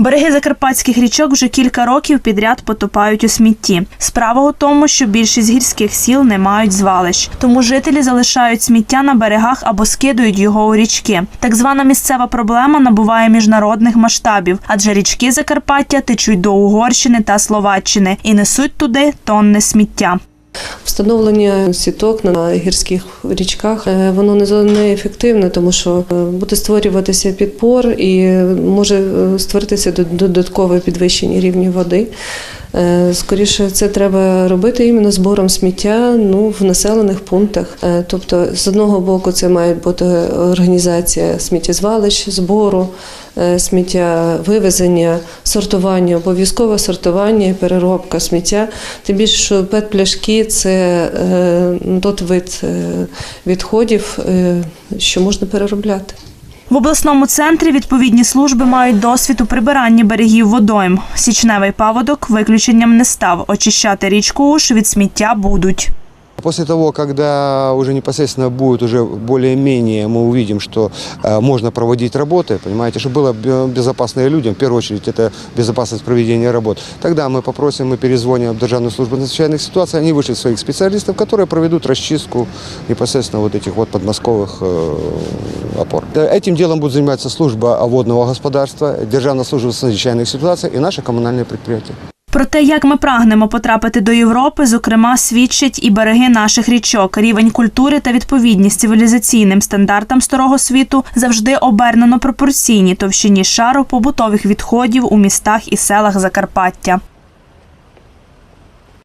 Береги закарпатських річок вже кілька років підряд потопають у смітті. Справа у тому, що більшість гірських сіл не мають звалищ, тому жителі залишають сміття на берегах або скидують його у річки. Так звана місцева проблема набуває міжнародних масштабів, адже річки Закарпаття течуть до Угорщини та Словаччини і несуть туди тонни сміття. Встановлення сіток на гірських річках е, воно не ефективне, тому що е, буде створюватися підпор і може е, створитися додаткове підвищення рівня води. Е, Скоріше, це треба робити іменно збором сміття ну, в населених пунктах. Е, Тобто, з одного боку, це має бути організація сміттєзвалищ, збору е, сміття, вивезення, сортування, обов'язкове сортування і переробка сміття. Тим більше, що пет-пляшки це е, тот вид відходів, що можна переробляти. В обласному центрі відповідні служби мають досвід у прибиранні берегів водойм. Січневий паводок виключенням не став. Очищати річку Уж від сміття будуть. После того, когда уже непосредственно будет уже более-менее, мы увидим, что э, можно проводить работы, понимаете, чтобы было бе- безопасно и людям, в первую очередь это безопасность проведения работ. Тогда мы попросим, мы перезвоним Державную службу надзвичайных ситуаций, они вышлют своих специалистов, которые проведут расчистку непосредственно вот этих вот подмосковых э, опор. Э, Этим делом будет заниматься служба водного господарства, Державная служба надзвичайных ситуаций и наши коммунальные предприятия. Про те, як ми прагнемо потрапити до Європи, зокрема, свідчать і береги наших річок. Рівень культури та відповідність цивілізаційним стандартам старого світу завжди обернено пропорційні товщині шару побутових відходів у містах і селах Закарпаття.